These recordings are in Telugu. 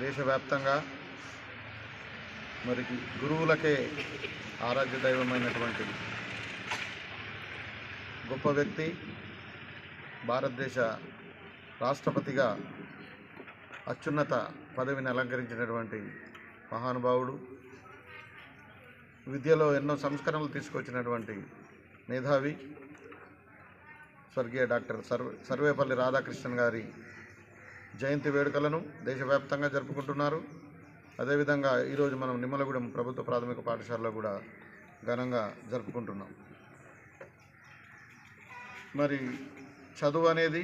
దేశవ్యాప్తంగా మరి గురువులకే ఆరాధ్య దైవమైనటువంటి గొప్ప వ్యక్తి భారతదేశ రాష్ట్రపతిగా అత్యున్నత పదవిని అలంకరించినటువంటి మహానుభావుడు విద్యలో ఎన్నో సంస్కరణలు తీసుకొచ్చినటువంటి మేధావి స్వర్గీయ డాక్టర్ సర్వే సర్వేపల్లి రాధాకృష్ణన్ గారి జయంతి వేడుకలను దేశవ్యాప్తంగా జరుపుకుంటున్నారు. అదేవిధంగా ఈరోజు మనం నిమ్మలగూడెం ప్రభుత్వ ప్రాథమిక పాఠశాలలో కూడా ఘనంగా జరుపుకుంటున్నాం. మరి చదువు అనేది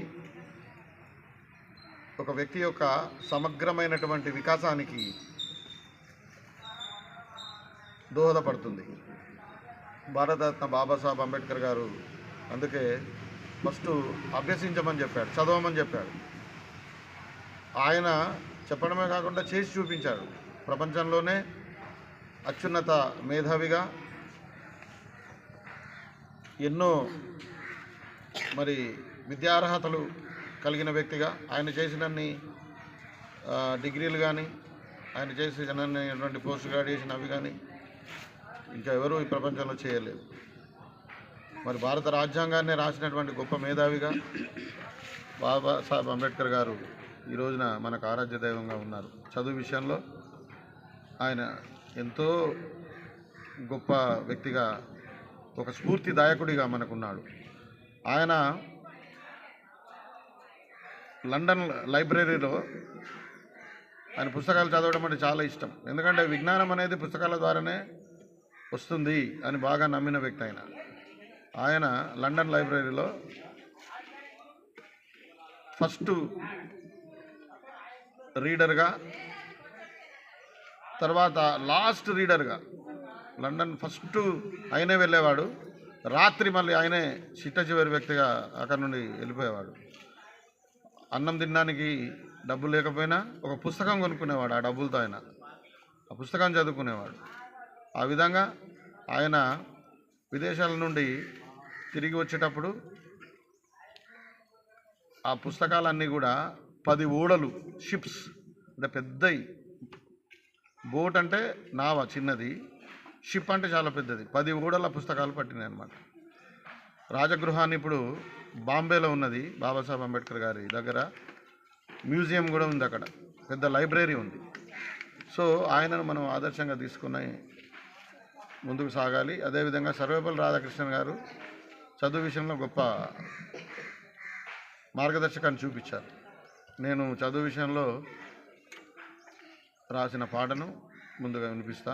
ఒక వ్యక్తి యొక్క సమగ్రమైనటువంటి వికాసానికి దోహదపడుతుంది. భారతరత్న బాబాసాహెబ్ అంబేద్కర్ గారు అందుకే ఫస్ట్ అభ్యసించమని చెప్పాడు చదవమని చెప్పాడు. ఆయన చెప్పడమే కాకుండా చేసి చూపించాడు ప్రపంచంలోనే అత్యున్నత మేధావిగా ఎన్నో మరి విద్యార్హతలు కలిగిన వ్యక్తిగా ఆయన చేసినన్ని డిగ్రీలు కానీ ఆయన చేసినటువంటి పోస్ట్ గ్రాడ్యుయేషన్ అవి కానీ ఇంకా ఎవరూ ఈ ప్రపంచంలో చేయలేదు. మరి భారత రాజ్యాంగాన్ని రాసినటువంటి గొప్ప మేధావిగా బాబా సాహెబ్ అంబేద్కర్ గారు ఈ రోజున మనకు ఆరాధ్య దైవంగా ఉన్నారు. చదువు విషయంలో ఆయన ఎంతో గొప్ప వ్యక్తిగా ఒక స్ఫూర్తిదాయకుడిగా మనకున్నాడు. ఆయన లండన్ లైబ్రరీలో ఆయన పుస్తకాలు చదవడం అంటే చాలా ఇష్టం. ఎందుకంటే విజ్ఞానం అనేది పుస్తకాల ద్వారానే వస్తుంది అని బాగా నమ్మిన వ్యక్తి ఆయన. ఆయన లండన్ లైబ్రరీలో ఫస్ట్ రీడర్గా తర్వాత లాస్ట్ రీడర్గా లండన్ ఫస్ట్ ఆయనే వెళ్ళేవాడు. రాత్రి మళ్ళీ ఆయనే చిట్ట చివరి వ్యక్తిగా అక్కడ నుండి వెళ్ళిపోయేవాడు. అన్నం తినడానికి డబ్బు లేకపోయినా ఒక పుస్తకం కొనుక్కునేవాడు ఆ డబ్బులతో ఆయన. ఆ పుస్తకం చదువుకునేవాడు. ఆ విధంగా ఆయన విదేశాల నుండి తిరిగి వచ్చేటప్పుడు ఆ పుస్తకాలన్నీ కూడా పది ఓడలు షిప్స్. అంటే పెద్దవి బోట్ అంటే నావ చిన్నది. షిప్ అంటే చాలా పెద్దది. పది ఓడల పుస్తకాలు పట్టినాయి అన్నమాట. రాజగృహాన్ని ఇప్పుడు బాంబేలో ఉన్నది బాబాసాహెబ్ అంబేద్కర్ గారి దగ్గర. మ్యూజియం కూడా ఉంది అక్కడ. పెద్ద లైబ్రరీ ఉంది. సో ఆయనను మనం ఆదర్శంగా తీసుకుని ముందుకు సాగాలి. అదేవిధంగా సర్వేపల్లి రాధాకృష్ణన్ గారు చదువు విషయంలో గొప్ప మార్గదర్శకాన్ని చూపించారు. నేను చదువు విషయంలో రాసిన పాటను ముందుగా వినిపిస్తా.